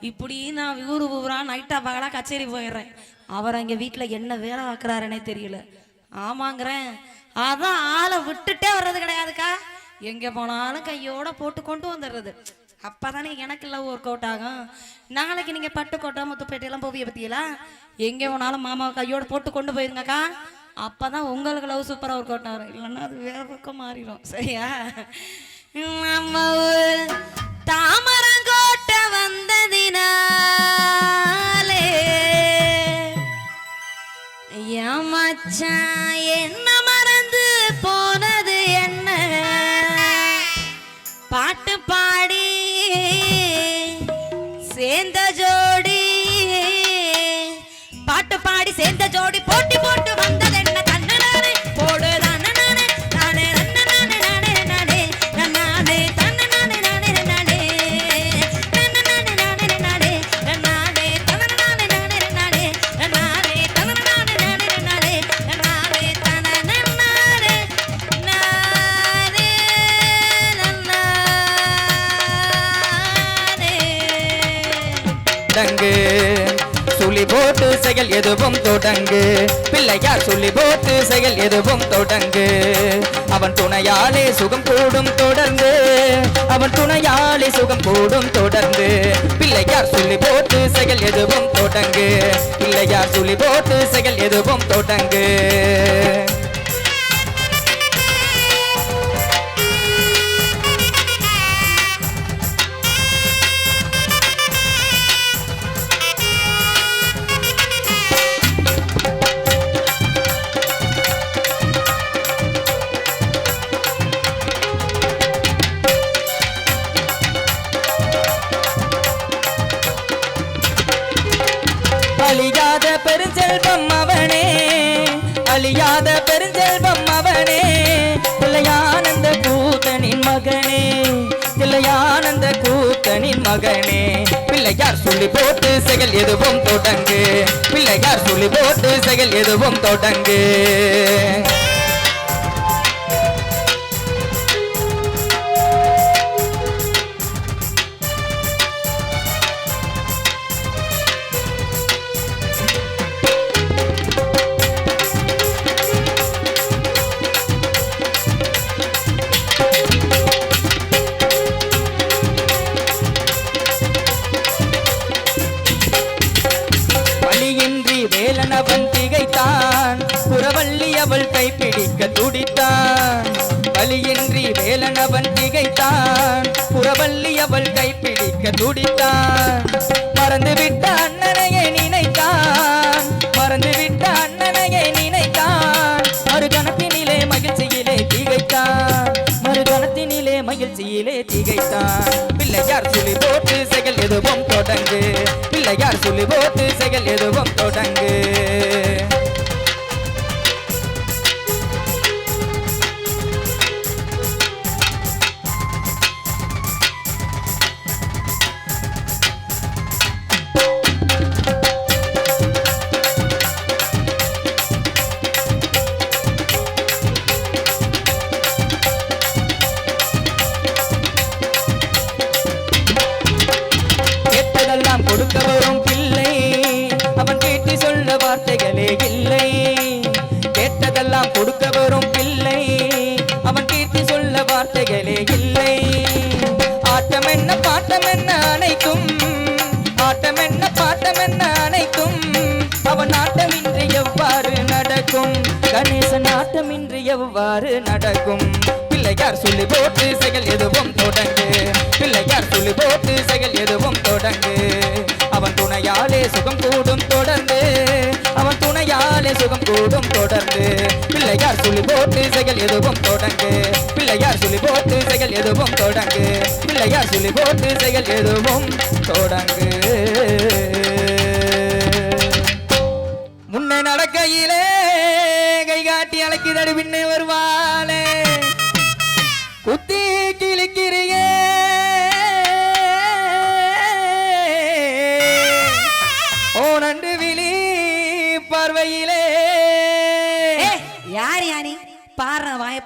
இப்படி நான் ஊரு ஊரா நைட்டா பகலா கச்சேரி போயிடுறேன். அவர் அங்க வீட்டுல என்ன வேலை பார்க்குறாருன்னே தெரியல. ஆமாங்கிறேன். அதான் ஆளை விட்டுட்டே வர்றது கிடையாதுக்கா. எங்க போனாலும் கையோட போட்டு கொண்டு வந்துடுறது. அப்பதானே எனக்கு இல்ல ஒர்க் அவுட் ஆகும். நாளைக்கு நீங்க பட்டுக்கோட்டை முத்துப்பேட்டையெல்லாம் போவிய பத்தியலா? எங்க போனாலும் மாமாவை கையோட போட்டு கொண்டு போயிருங்கக்கா. அப்பதான் உங்களுக்கு லவ் சூப்பரா ஒர்க் அவுட் ஆகும். இல்லைன்னா அது வேற பக்கம் மாறிடும். சரியா? நம்ம 家。எதுவும் தொடங்கு. பிள்ளையார் சொல்லி போத்து செயல் எதுவும் தொடங்கு. அவன் துணையாலே சுகம் கூடும் தொடர்ந்து. அவன் துணையாலே சுகம் கூடும் தொடர்ந்து. பிள்ளையார் சொல்லி போத்து செயல் எதுவும் தொடங்கு. பிள்ளையார் சொல்லி போத்து செயல் எதுவும் தொடங்கு. பெருஞ்செல்வம் அவனே. அழியாத பெருஞ்செல்வம் அவனே. தில்லையானந்த கூத்தனின் மகனே. தில்லையானந்த கூத்தனின் மகனே. பிள்ளையார் சொல்லி போட்டு செயல் எதுவும் தொடங்கு. பிள்ளையார் சொல்லி போட்டு செயல் எதுவும் தொடங்கு. திகைத்தான். புறவள்ளி அவள் கைப்பிடிக்க துடித்தான். வலியின்றி வேலனவன் திகைத்தான். புறவள்ளி அவள் கைப்பிடிக்க துடித்தான். திகைத்தான் பிள்ளையார் சுழி போட்டு செயல் எதுவும் தொடங்கு. பிள்ளையார் சுழி போட்டு செயல் எதுவும் தொடங்கு. ஆட்டமென்ன பாட்டம் என்ன அனைத்தும் ஆட்டம் என்ன அனைத்தும். அவன் ஆட்டமின்றி எவ்வாறு நடக்கும்? கணேசன் ஆட்டமின்றி எவ்வாறு நடக்கும்? பிள்ளையார் சொல்லி போட்டு செயல் எதுவும் தொடங்கு. பிள்ளையார் சொல்லி போட்டு செயல் எதுவும் தொடங்கு. அவன் துணையாலே சுகம் கூடும் தொடர்ந்து துணையாலே சுகம் கூடும் தொடர்ந்து. பிள்ளையார் சொல்லி போட்டு செயல் எதுவும் தொடங்கு. பிள்ளையார் சொல்லி போட்டு செயல் எதுவும் தொடங்கு. பிள்ளையார் சொல்லி போட்டு செயல் எதுவும் தொடங்கு. முன்ன நடக்கையிலே கை காட்டி அழைக்குதடி பின்னே வருவாளே.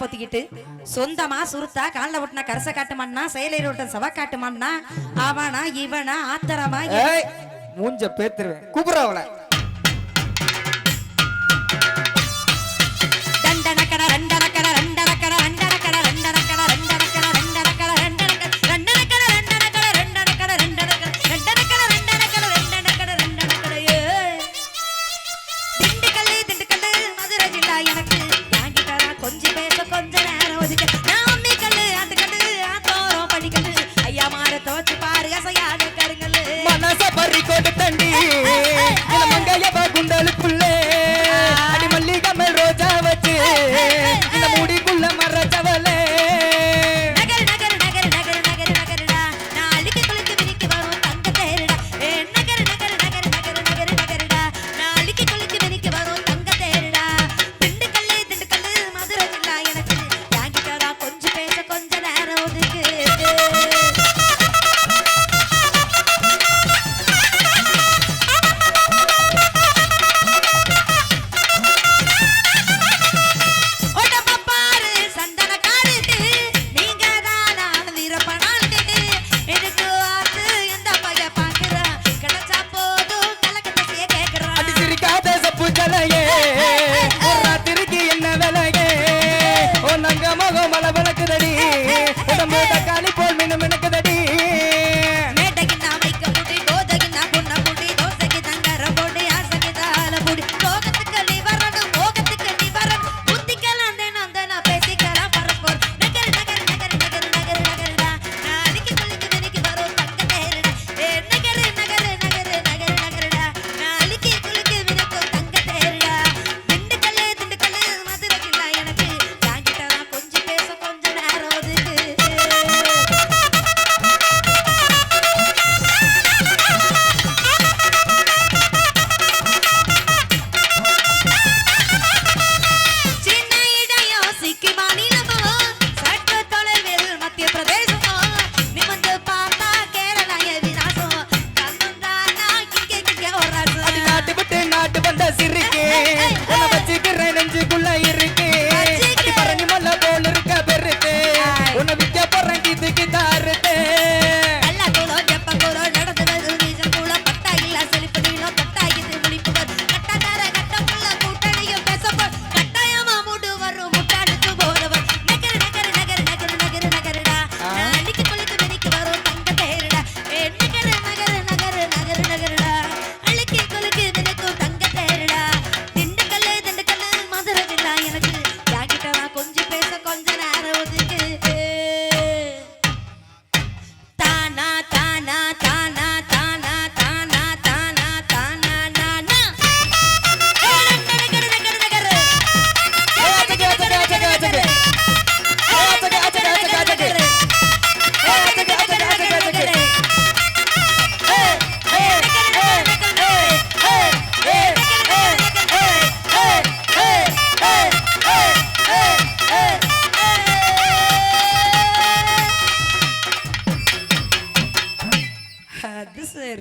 பொத்திக்கிட்டு சொந்தமா சுருத்தா காலில் ஒட்டின கரச காட்டுமான்னா செயலையில் ஒட்டின செவ காட்டுமான்னா அவனா இவனா ஆத்தரமா மூஞ்ச பேத்துருவேன். கூப்பிடுறவளை బండి ఇలా మంగయ్య బాగుండాలి